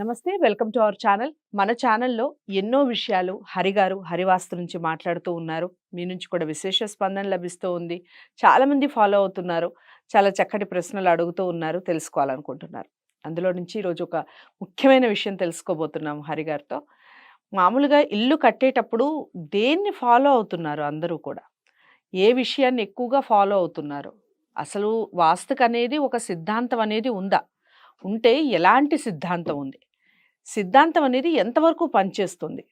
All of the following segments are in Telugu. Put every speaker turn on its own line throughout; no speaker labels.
నమస్తే వెల్కమ్ టు అవర్ ఛానల్. మన ఛానల్లో ఎన్నో విషయాలు హరిగారు హరివాస్తు నుంచి మాట్లాడుతూ ఉన్నారు. మీ నుంచి కూడా విశేష స్పందన లభిస్తూ ఉంది. చాలామంది ఫాలో అవుతున్నారు. చాలా చక్కటి ప్రశ్నలు అడుగుతూ ఉన్నారు తెలుసుకోవాలనుకుంటున్నారు. అందులో నుంచి ఈరోజు ఒక ముఖ్యమైన విషయం తెలుసుకోబోతున్నాం హరిగారితో మామూలుగా ఇల్లు కట్టేటప్పుడు దేన్ని ఫాలో అవుతున్నారు అందరూ కూడా? ఏ విషయాన్ని ఎక్కువగా ఫాలో అవుతున్నారు? అసలు వాస్తుకు అనేది ఒక సిద్ధాంతం అనేది ఉందా? ఉంటే ఎలాంటి సిద్ధాంతం ఉంది? సిద్ధాంతం అనేది ఎంతవరకు పనిచేస్తుంది?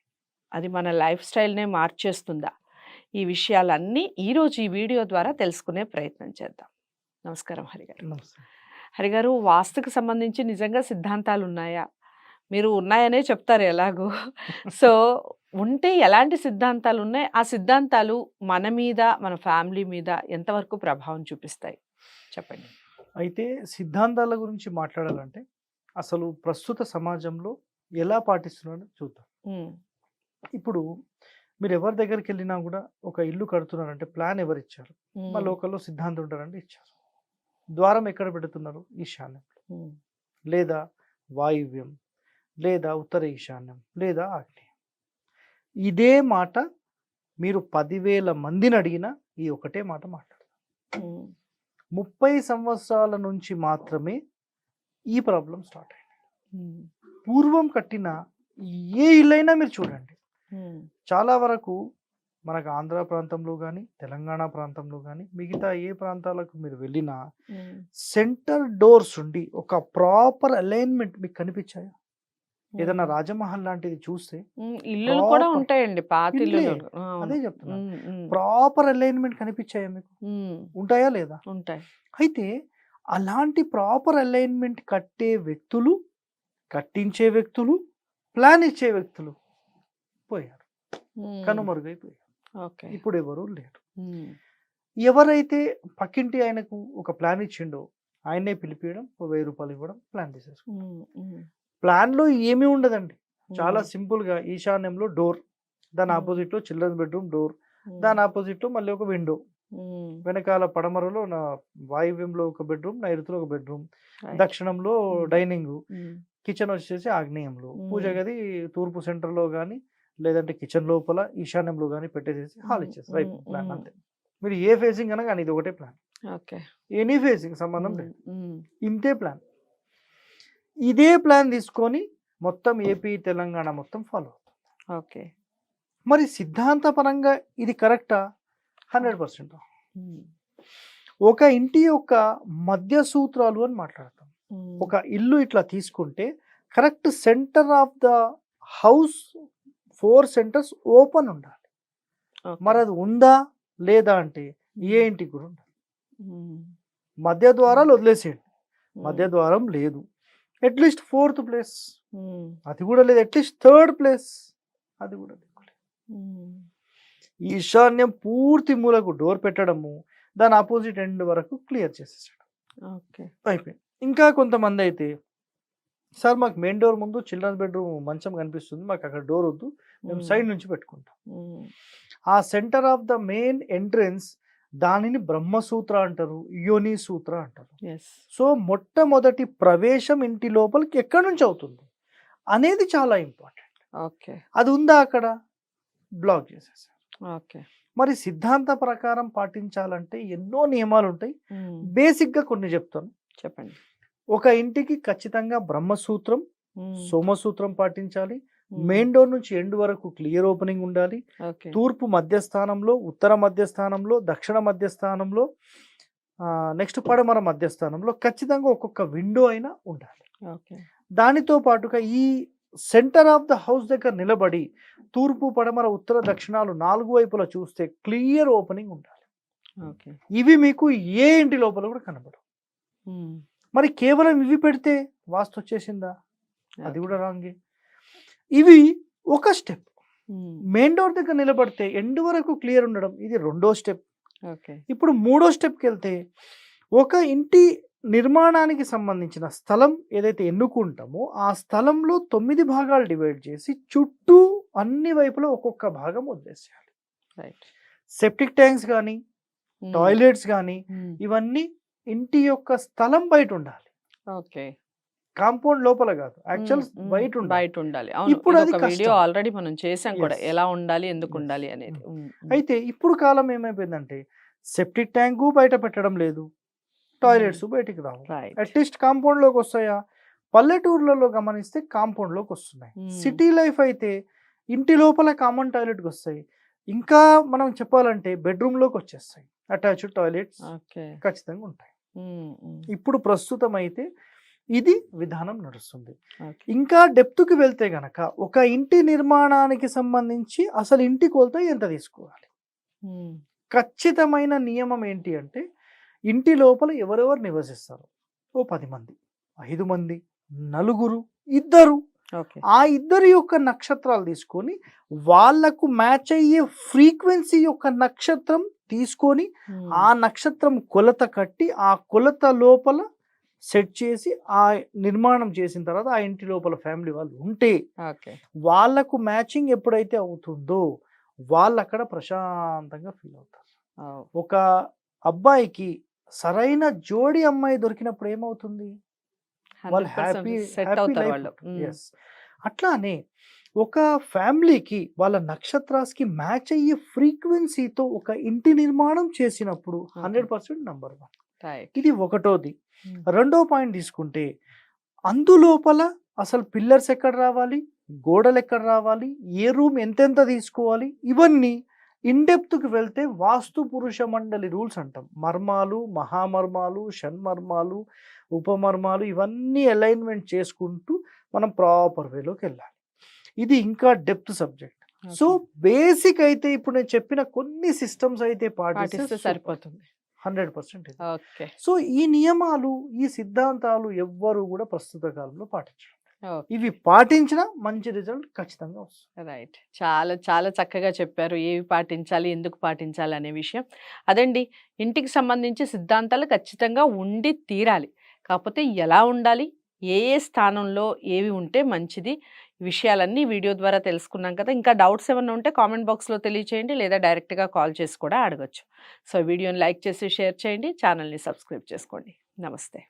అది మన లైఫ్ స్టైల్నే మార్చేస్తుందా? ఈ విషయాలన్నీ ఈరోజు ఈ వీడియో ద్వారా తెలుసుకునే ప్రయత్నం చేద్దాం. నమస్కారం హరిగారు. హరిగారు వాస్తుకు సంబంధించి నిజంగా సిద్ధాంతాలు ఉన్నాయా? మీరు ఉన్నాయనే చెప్తారు ఎలాగో. సో ఉంటే ఎలాంటి సిద్ధాంతాలు ఉన్నాయి? ఆ సిద్ధాంతాలు మన మీద మన ఫ్యామిలీ మీద ఎంతవరకు ప్రభావం చూపిస్తాయి? చెప్పండి.
అయితే సిద్ధాంతాల గురించి మాట్లాడాలంటే అసలు ప్రస్తుత సమాజంలో ఎలా పాటిస్తున్నారో చూద్దాం. ఇప్పుడు మీరు ఎవరి దగ్గరికి వెళ్ళినా కూడా ఒక ఇల్లు కడుతున్నారంటే ప్లాన్ ఎవరు ఇచ్చారు మా లోకల్లో సిద్ధాంతం ఉంటారంటే ఇచ్చారు. ద్వారం ఎక్కడ పెడుతున్నారు? ఈశాన్యం. లేదా వాయువ్యం లేదా ఉత్తర ఈశాన్యం లేదా ఆగ్నేయం. ఇదే మాట మీరు పదివేల మందిని అడిగినా ఈ ఒకటే మాట మాట్లాడతారు. ముప్పై సంవత్సరాల నుంచి మాత్రమే ఈ ప్రాబ్లం స్టార్ట్ అయింది. పూర్వం కట్టిన ఏ ఇల్లైనా మీరు చూడండి. చాలా వరకు మనకు ఆంధ్ర ప్రాంతంలో కానీ తెలంగాణ ప్రాంతంలో కానీ మిగతా ఏ ప్రాంతాలకు మీరు వెళ్ళినా సెంటర్ డోర్స్ ఉండి ఒక ప్రాపర్ అలైన్మెంట్ మీకు కనిపించాయా? ఏదైనా. రాజమహల్ లాంటిది చూస్తే
ఉమ్, ఇల్లులు కూడా. ఉంటాయండి పాత
ఇల్లే. అదే చెప్తున్నా. ప్రాపర్ అలైన్మెంట్ కనిపించాయా మీకు? ఉంటాయా లేదా?
ఉంటాయి.
అయితే అలాంటి ప్రాపర్ అలైన్మెంట్ కట్టే వ్యక్తులు కట్టించే వ్యక్తులు ప్లాన్ ఇచ్చే వ్యక్తులు పోయారు. కనుమరుగైపోయారు.
ఓకే.
ఇప్పుడు ఎవరు లేరు ఎవరైతే పక్కింటి ఆయనకు ఒక ప్లాన్ ఇచ్చిండో ఆయన్నే పిలిపియడం ఓ వెయ్యి రూపాయలు ఇవ్వడం ప్లాన్ చేసేసుకో
ఉమ్, ఉమ్,
ప్లాన్లో ఏమీ ఉండదండి. చాలా సింపుల్గా ఈశాన్యంలో డోర్ దాని. ఆపోజిట్లో చిల్డ్రన్స్ బెడ్రూమ్ డోర్ దాని ఆపోజిట్లో మళ్ళీ ఒక విండో. వెనకాల పడమరలో నా వాయువ్యంలో ఒక బెడ్రూమ్ నైరుతిలో ఒక బెడ్రూమ్. దక్షిణంలో. డైనింగ్. కిచెన్ వచ్చేసి ఆగ్నేయంలో. పూజ గది తూర్పు సెంటర్లో కానీ లేదంటే కిచెన్ లోపల ఈశాన్యంలో కానీ పెట్టేసేసి హాల్. ఇచ్చేసి రైట్
Hmm.
ప్లాన్. అంతే. మీరు ఏ ఫేసింగ్ అనగా కానీ ఇది ఒకటే ప్లాన్.
ఓకే.
ఎనీ ఫేసింగ్ సంబంధం లేదు. ఇంతే ప్లాన్. ఇదే ప్లాన్ తీసుకొని మొత్తం ఏపీ తెలంగాణ మొత్తం ఫాలో
ఓకే.
మరి సిద్ధాంతపరంగా ఇది కరెక్టా? Hundred percent. ఒక ఇంటి యొక్క మధ్య సూత్రాలు అని మాట్లాడతాం.
ఉమ్,
ఒక ఇల్లు ఇట్లా తీసుకుంటే correct center of the house four centers open ఉండాలి. మరి అది ఉందా లేదా అంటే ఏ ఇంటికి కూడా ఉండాలి మధ్య ద్వారాలు వదిలేసేయండి. మధ్య ద్వారం లేదు. At least fourth place. అది కూడా లేదు. At least third place. అది కూడా ఈశాన్యం పూర్తి మూలకు డోర్ పెట్టడము దాని ఆపోజిట్ ఎండ్ వరకు క్లియర్ చేసేసాడు
ఓకే.
అయిపోయింది. ఇంకా కొంతమంది అయితే సార్ మాకు మెయిన్ డోర్ ముందు చిల్డ్రన్స్ బెడ్రూమ్ మంచం కనిపిస్తుంది మాకు అక్కడ డోర్ వద్దు మేము సైడ్ నుంచి పెట్టుకుంటాం. ఆ center of the main entrance దానిని బ్రహ్మసూత్ర అంటారు యోని సూత్ర అంటారు. సో మొట్టమొదటి ప్రవేశం ఇంటి లోపలికి ఎక్కడి నుంచి అవుతుంది? అనేది చాలా ఇంపార్టెంట్.
ఓకే.
అది ఉందా అక్కడ? బ్లాక్ చేసేసారు.
ఓకే.
మరి సిద్ధాంత ప్రకారం పాటించాలంటే ఎన్నో నియమాలు ఉంటాయి బేసిక్గా కొన్ని చెప్తాను.
చెప్పండి.
ఒక ఇంటికి ఖచ్చితంగా బ్రహ్మసూత్రం సోమసూత్రం పాటించాలి. మెయిన్ డోర్ నుంచి ఎండ్ వరకు క్లియర్ ఓపెనింగ్ ఉండాలి. తూర్పు మధ్యస్థానంలో ఉత్తర మధ్యస్థానంలో దక్షిణ మధ్యస్థానంలో నెక్స్ట్ పడమర మధ్యస్థానంలో ఖచ్చితంగా ఒక్కొక్క విండో అయినా ఉండాలి.
ఓకే.
దానితో పాటుగా ఈ సెంటర్ ఆఫ్ ద హౌస్ దగ్గర నిలబడి తూర్పు పడమర ఉత్తర దక్షిణాలు నాలుగు వైపులా చూస్తే క్లియర్ ఓపెనింగ్ ఉండాలి.
ఓకే.
ఇవి మీకు ఏ ఇంటి లోపల కూడా కనబడవు. మరి కేవలం ఇవి పెడితే వాస్తు వచ్చేసిందా అది. కూడా రాంగే. ఇవి ఒక స్టెప్. మెయిన్ డోర్ దగ్గర నిలబడితే ఎండ్ వరకు క్లియర్ ఉండడం ఇది రెండో స్టెప్.
ఓకే.
ఇప్పుడు మూడో స్టెప్కి వెళ్తే ఒక ఇంటి నిర్మాణానికి సంబంధించిన స్థలం ఏదైతే ఎన్నుకుంటామో ఆ స్థలంలో తొమ్మిది భాగాలు డివైడ్ చేసి చుట్టూ అన్ని వైపులా ఒక్కొక్క భాగం వదిలేసేయాలి.
రైట్.
సెప్టిక్ ట్యాంక్స్ కానీ టాయిలెట్స్ కానీ ఇవన్నీ ఇంటి యొక్క స్థలం బయట ఉండాలి
ఓకే.
కాంపౌండ్ లోపల కాదు యాక్చువల్ బయట
బయట ఉండాలి
ఇప్పుడు అది
ఒక వీడియో. ఆల్రెడీ మనం చేసాం కూడా. ఎలా ఉండాలి ఎందుకు. ఉండాలి అనేది.
ఉమ్,
ఉమ్.
అయితే ఇప్పుడు కాలం ఏమైపోయిందంటే సెప్టిక్ ట్యాంకు బయట పెట్టడం లేదు. టాయిలెట్స్ బయటికి రావు. అట్లీస్ట్ కాంపౌండ్లోకి వస్తాయా? పల్లెటూర్లలో గమనిస్తే కాంపౌండ్లోకి వస్తున్నాయి.
Hmm.
సిటీ లైఫ్ అయితే ఇంటి లోపల కామన్ టాయిలెట్కి వస్తాయి. ఇంకా మనం చెప్పాలంటే బెడ్రూమ్లోకి వచ్చేస్తాయి. Attached toilets
okay.
ఖచ్చితంగా ఉంటాయి. ఇప్పుడు ప్రస్తుతం అయితే ఇది విధానం నడుస్తుంది. ఇంకా డెప్త్కి వెళ్తే గనక ఒక ఇంటి నిర్మాణానికి సంబంధించి అసలు ఇంటి కొలత ఎంత తీసుకోవాలి? ఖచ్చితమైన నియమం ఏంటి అంటే ఇంటి లోపల ఎవరెవరు నివసిస్తారు? ఓ పది మంది ఐదు మంది నలుగురు ఇద్దరు. ఆ ఇద్దరి యొక్క నక్షత్రాలు తీసుకొని వాళ్ళకు మ్యాచ్ అయ్యే ఫ్రీక్వెన్సీ యొక్క నక్షత్రం తీసుకొని ఆ నక్షత్రం కొలత కట్టి ఆ కొలత లోపల సెట్ చేసి ఆ నిర్మాణం చేసిన తర్వాత ఆ ఇంటి లోపల ఫ్యామిలీ వాళ్ళు ఉంటే
ఓకే.
వాళ్ళకు మ్యాచింగ్ ఎప్పుడైతే అవుతుందో వాళ్ళు అక్కడ ప్రశాంతంగా ఫీల్ అవుతారు. ఒక అబ్బాయికి సరైన జోడి అమ్మాయి దొరికినప్పుడు ఏమవుతుంది? వాళ్ళు
100%
హ్యాపీ
సెట్
హ్యాపీ
అవుతారు
లైఫ్ ఎస్ అట్లానే ఒక ఫ్యామిలీకి వాళ్ళ నక్షత్రాస్కి మ్యాచ్ అయ్యే ఫ్రీక్వెన్సీతో ఒక ఇంటి నిర్మాణం చేసినప్పుడు హండ్రెడ్ పర్సెంట్ నంబర్ వన్. ఇది ఒకటోది. రెండో పాయింట్ తీసుకుంటే అందులోపల అసలు పిల్లర్స్ ఎక్కడ రావాలి? గోడలు ఎక్కడ రావాలి? ఏ రూమ్ ఎంతెంత తీసుకోవాలి? ఇవన్నీ ఇన్డెప్త్కి వెళ్తే వాస్తు పురుష మండలి రూల్స్ అంటాం. మర్మాలు మహామర్మాలు షణ్మర్మాలు ఉపమర్మాలు ఇవన్నీ అలైన్మెంట్ చేసుకుంటూ మనం ప్రాపర్ వేలోకి వెళ్ళాలి. ఇది ఇంకా డెప్త్ సబ్జెక్ట్ సో. బేసిక్ అయితే ఇప్పుడు నేను చెప్పిన కొన్ని సిస్టమ్స్ అయితే
పాటిస్తే సరిపోతుంది.
Hundred percent
okay.
సో ఈ నియమాలు ఈ సిద్ధాంతాలు ఎవ్వరు కూడా ప్రస్తుత కాలంలో పాటించరు.
ఓకే.
ఇవి పాటించినా మంచి రిజల్ట్ ఖచ్చితంగా వస్తుంది.
రైట్ చాలా చాలా చక్కగా చెప్పారు. ఏవి పాటించాలి ఎందుకు పాటించాలి అనే విషయం. అదండి ఇంటికి సంబంధించి సిద్ధాంతాలు ఖచ్చితంగా ఉండి తీరాలి. కాకపోతే ఎలా ఉండాలి? ఏ ఏ స్థానంలో ఏవి ఉంటే మంచిది? విషయాలన్నీ వీడియో ద్వారా తెలుసుకున్నాం కదా! ఇంకా డౌట్స్ ఏమైనా ఉంటే కామెంట్ బాక్స్లో తెలియచేయండి లేదా డైరెక్ట్గా కాల్ చేసి కూడా అడగచ్చు. సో వీడియోని లైక్ చేసి షేర్ చేయండి ఛానల్ని సబ్స్క్రైబ్ చేసుకోండి. నమస్తే.